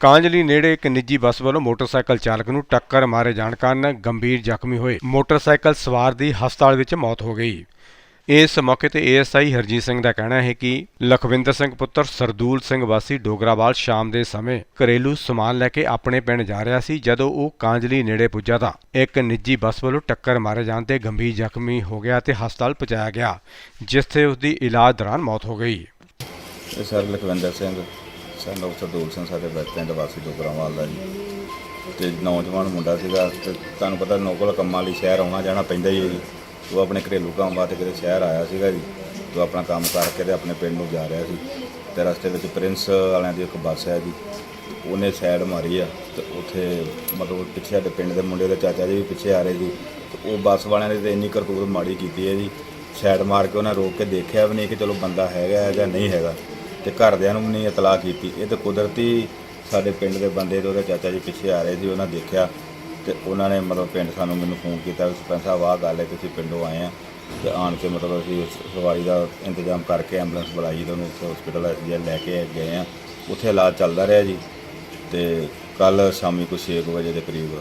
ਕਾਂਜਲੀ ਨੇੜੇ ਇੱਕ ਨਿੱਜੀ ਬੱਸ ਵੱਲੋਂ ਮੋਟਰਸਾਈਕਲ ਚਾਲਕ ਨੂੰ ਟੱਕਰ ਮਾਰੇ ਜਾਣ ਕਾਰਨ ਗੰਭੀਰ ਜ਼ਖਮੀ ਹੋਏ। ਮੋਟਰਸਾਈਕਲ ਸਵਾਰ ਦੀ ਹਸਪਤਾਲ ਵਿੱਚ ਮੌਤ ਹੋ ਗਈ। ਇਸ ਮੌਕੇ ਤੇ ਏਐਸਆਈ ਹਰਜੀਤ ਸਿੰਘ ਦਾ ਕਹਿਣਾ ਹੈ ਕਿ ਲਖਵਿੰਦਰ ਸਿੰਘ ਪੁੱਤਰ ਸਰਦੂਲ ਸਿੰਘ ਵਾਸੀ ਡੋਗਰਾਵਾਲ ਸ਼ਾਮ ਦੇ ਸਮੇਂ ਘਰੇਲੂ ਸਮਾਨ ਲੈ ਕੇ ਆਪਣੇ ਪਿੰਡ ਜਾ ਰਿਹਾ ਸੀ, ਜਦੋਂ ਉਹ ਕਾਂਜਲੀ ਨੇੜੇ ਪੁੱਜਾ ਤਾਂ ਇੱਕ ਨਿੱਜੀ ਬੱਸ ਵੱਲੋਂ ਟੱਕਰ ਮਾਰੇ ਜਾਣ ਤੇ ਗੰਭੀਰ ਜ਼ਖਮੀ ਹੋ ਗਿਆ ਤੇ ਹਸਪਤਾਲ ਪਹੁੰਚਾਇਆ ਗਿਆ, ਜਿੱਥੇ ਉਸ ਦੀ ਇਲਾਜ ਦੌਰਾਨ ਮੌਤ ਹੋ ਗਈ। Sir Lakhwinder Singh. Son of Sardool Singh ਸਾਡੇ ਬ- ਪਿੰਡ ਵਾਸੀ ਡੋਗਰਾਵਾਲ ਦਾ ਜੀ। ਤੇ ਨੌਜਵਾਨ ਮੁੰਡਾ ਸੀਗਾ, ਤੇ ਤੁਹਾਨੂੰ ਪਤਾ ਨੌਕਲ ਕੰਮਾਂ ਲਈ ਸ਼ਹਿਰ ਆਉਣਾ ਜਾਣਾ ਪੈਂਦਾ ਹੀ ਹੈ ਜੀ। ਉਹ ਆਪਣੇ ਘਰੇਲੂ ਕੰਮ ਵਾਸਤੇ ਕਿਤੇ ਸ਼ਹਿਰ ਆਇਆ ਸੀਗਾ ਜੀ। ਤੇ ਉਹ ਆਪਣਾ ਕੰਮ ਕਰਕੇ ਤੇ ਆਪਣੇ ਪਿੰਡ ਨੂੰ ਜਾ ਰਿਹਾ ਸੀ। ਤੇ ਰਸਤੇ ਵਿੱਚ ਪ੍ਰਿੰਸ ਵਾਲਿਆਂ ਦੀ ਇੱਕ ਬੱਸ ਹੈ ਜੀ। ਉਹਨੇ ਸਾਈਡ ਮਾਰੀ ਆ ਤੇ ਉੱਥੇ ਮਤਲਬ ਪਿੱਛੇ ਸਾਡੇ ਪਿੰਡ ਦੇ ਮੁੰਡੇ ਦੇ ਚਾਚਾ ਜੀ ਵੀ ਪਿੱਛੇ ਆ ਰਹੇ ਸੀ ਤੇ ਉਹ ਬੱਸ ਵਾਲਿਆਂ ਨੇ ਤੇ ਇੰਨੀ ਕਰਤੂਤ ਮਾੜੀ ਕੀਤੀ ਹੈ ਜੀ। ਸਾਈਡ ਮਾਰ ਕੇ ਉਹਨਾਂ ਰੋਕ ਕੇ ਦੇਖਿਆ ਵੀ ਨਹੀਂ ਕਿ ਚਲੋ ਬੰਦਾ ਹੈਗਾ ਹੈ ਜਾਂ ਨਹੀਂ ਹੈਗਾ। ਤੇ ਘਰਦਿਆਂ ਨੂੰ ਨਹੀਂ ਇਤਲਾਹ ਕੀਤੀ। ਇਹ ਤਾਂ ਕੁਦਰਤੀ ਸਾਡੇ ਪਿੰਡ ਦੇ ਬੰਦੇ ਤੇ ਉਹਦੇ ਚਾਚਾ ਜੀ ਪਿੱਛੇ ਆ ਰਹੇ ਸੀ ਉਹਨਾਂ ਦੇਖਿਆ ਤੇ ਉਹਨਾਂ ਨੇ ਮਤਲਬ ਪਿੰਡ ਸਾਨੂੰ ਮੈਨੂੰ ਫੋਨ ਕੀਤਾ ਵੀ ਸਰਪੰਚ ਸਾਹਿਬ ਆਹ ਗੱਲ ਹੈ ਤੁਸੀਂ ਪਿੰਡੋਂ ਆਏ ਆ ਤੇ ਆਣ ਕੇ ਮਤਲਬ ਅਸੀਂ ਉਸ ਸਵਾਰੀ ਦਾ ਇੰਤਜ਼ਾਮ ਕਰਕੇ ਐਂਬੂਲੈਂਸ ਬੁਲਾਈ ਤੇ ਉਹਨੂੰ ਉੱਥੇ ਹਸਪੀਟਲ ਲੈ ਕੇ ਗਏ ਆ। ਉੱਥੇ ਇਲਾਜ ਚੱਲਦਾ ਰਿਹਾ ਜੀ ਤੇ ਕੱਲ ਸ਼ਾਮੀ ਕੋਈ 6 ਵਜੇ ਦੇ ਕਰੀਬ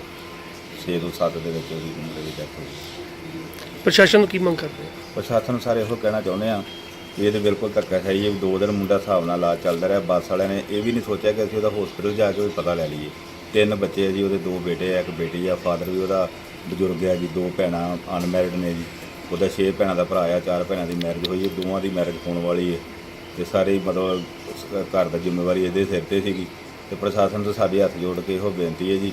6 ਤੋਂ 7 ਦੇ ਵਿੱਚ ਉਹਦੀ ਮੁੰਡੇ ਦੀ ਡੈਥ ਹੋਈ। ਪ੍ਰਸ਼ਾਸਨ ਨੂੰ ਕੀ ਮੰਗ ਕਰਦੇ ਹੋ? ਪ੍ਰਸ਼ਾਸਨ ਨੂੰ ਸਾਰੇ ਇਹੋ ਕਹਿਣਾ ਚਾਹੁੰਦੇ ਆ ਇਹ ਤੇ ਬਿਲਕੁਲ ਧੱਕਾ ਹੈ ਇਹ ਦੋ ਦਿਨ ਮੁੰਡਾ ਹਿਸਾਬ ਨਾਲ ਇਲਾਜ ਚੱਲਦਾ ਰਿਹਾ। ਬੱਸ ਵਾਲਿਆਂ ਨੇ ਇਹ ਵੀ ਨਹੀਂ ਸੋਚਿਆ ਕਿ ਅਸੀਂ ਉਹਦਾ ਹਸਪੀਟਲ ਜਾ ਕੇ ਵੀ ਪਤਾ ਲੈ ਲਈਏ। ਤਿੰਨ ਬੱਚੇ ਆ ਜੀ, ਉਹਦੇ ਦੋ ਬੇਟੇ ਆ, ਇੱਕ ਬੇਟੀ ਆ ਫਾਦਰ ਵੀ ਉਹਦਾ ਬਜ਼ੁਰਗ ਆ ਜੀ, ਦੋ ਭੈਣਾਂ ਅਨਮੈਰਿਡ ਨੇ ਜੀ। ਉਹਦਾ ਛੇ ਭੈਣਾਂ ਦਾ ਭਰਾ ਆ, ਚਾਰ ਭੈਣਾਂ ਦੀ ਮੈਰਿਜ ਹੋਈ ਹੈ, ਦੋਵਾਂ ਦੀ ਮੈਰਿਜ ਹੋਣ ਵਾਲੀ ਹੈ। ਤੇ ਸਾਰੇ ਮਤਲਬ ਘਰ ਦਾ ਜ਼ਿੰਮੇਵਾਰੀ ਇਹਦੇ ਸਿਰ ਤੇ ਸੀਗੀ। ਤੇ ਪ੍ਰਸ਼ਾਸਨ ਤੋਂ ਸਾਡੇ ਹੱਥ ਜੋੜ ਕੇ ਇਹੋ ਬੇਨਤੀ ਹੈ ਜੀ,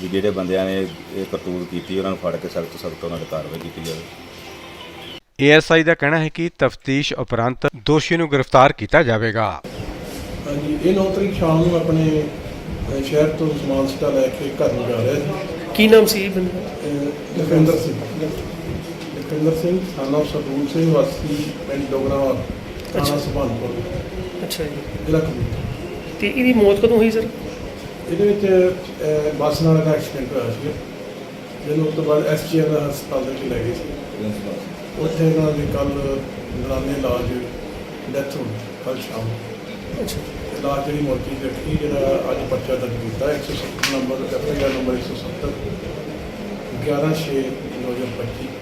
ਵੀ ਜਿਹੜੇ ਬੰਦਿਆਂ ਨੇ ਇਹ ਕਰਤੂਤ ਕੀਤੀ, ਉਹਨਾਂ ਨੂੰ ਫੜ ਕੇ ਸਖਤ ਸਖਤ ਉਹਨਾਂ ਤੇ ਕਾਰਵਾਈ ਕੀਤੀ ਜਾਵੇ। ਏਐਸਆਈ ਦਾ ਕਹਿਣਾ ਹੈ ਕਿ ਤਫਤੀਸ਼ ਉਪਰੰਤ ਦੋਸ਼ੀ ਨੂੰ ਗ੍ਰਿਫਤਾਰ ਕੀਤਾ ਜਾਵੇਗਾ। ਹਾਂਜੀ ਇਹ 9 ਤਰੀਕ ਸ਼ਾਮ ਨੂੰ ਆਪਣੇ ਸ਼ਹਿਰ ਤੋਂ ਸਮਾਨ ਸਟਾ ਲੈ ਕੇ ਘਰ ਨੂੰ ਜਾ ਰਿਹਾ ਸੀ। ਕੀ ਨਾਮ ਸੀ ਇਹ ਬੰਦੇ ਦਾ? ਅ, ਲਖਵਿੰਦਰ ਸਿੰਘ। ਲਖਵਿੰਦਰ ਸਿੰਘ ਸਾਨਾ ਸਰਦੂਲ ਸਿੰਘ ਵਾਸੀ ਪਿੰਡ ਡੋਗਰਾਵਾਲ ਥਾਣਾ ਅੱਛਾ। ਸੁਭਾਨਪੁਰ। ਅੱਛਾ ਜੀ। ਜ਼ਿਲ੍ਹਾ ਕਪੂਰਥਲਾ। ਤੇ ਇਹਦੀ ਮੌਤ ਕਦੋਂ ਹੋਈ ਸਰ? ਇਹਦੇ ਵਿੱਚ ਅ, ਬੱਸ ਨਾਲ ਦਾ ਐਕਸੀਡੈਂਟ ਹੋਇਆ ਸੀ ਜਿਹਨੂੰ ਉਸ ਤੋਂ ਬਾਅਦ ਐਸਜੀਐਮ ਹਸਪਤਾਲ ਦੇ ਵਿੱਚ ਲੈ ਗਏ ਸੀ। ਉੱਥੇ ਇਹਨਾਂ ਦੀ ਕੱਲ ਦੌਰਾਨੇ ਇਲਾਜ ਡੈਥ ਹੋ ਗਈ ਕੱਲ ਸ਼ਾਮ। ਅੱਛਾ ਇਲਾਜ ਜਿਹੜੀ ਮੋਤੀ ਰੱਖੀ ਜਿਹੜਾ ਅੱਜ ਪਰਚਾ ਦਰਜ ਕੀਤਾ 170 number FIR number 170 11/6/2025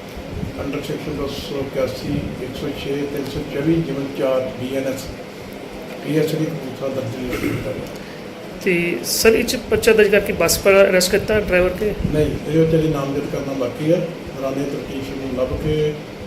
under section 281 106 324 ਜਿਵਨ 4 ਬੀਐਨਐਸ ਪੀਐਚਡੀ ਕਪੂਰਥਲਾ ਦਰਜ ਕੀਤਾ। ਤੇ ਸਰ ਇਹ ਚ ਪਰਚਾ ਦਰਜ ਕਰਕੇ ਬੱਸ ਪਰ ਅਰੈਸਟ ਕੀਤਾ ਡਰਾਈਵਰ ਕੇ ਨਹੀਂ ਇਹ ਵਿੱਚ ਜਿਹੜੀ ਨਾਮਜ਼ਦ ਕਰਨਾ ਬਾਕੀ ਹੈ ਦੌਰਾਨੇ ਤਫਤੀਸ਼ ਨੂੰ ਲੱਭ ਕੇ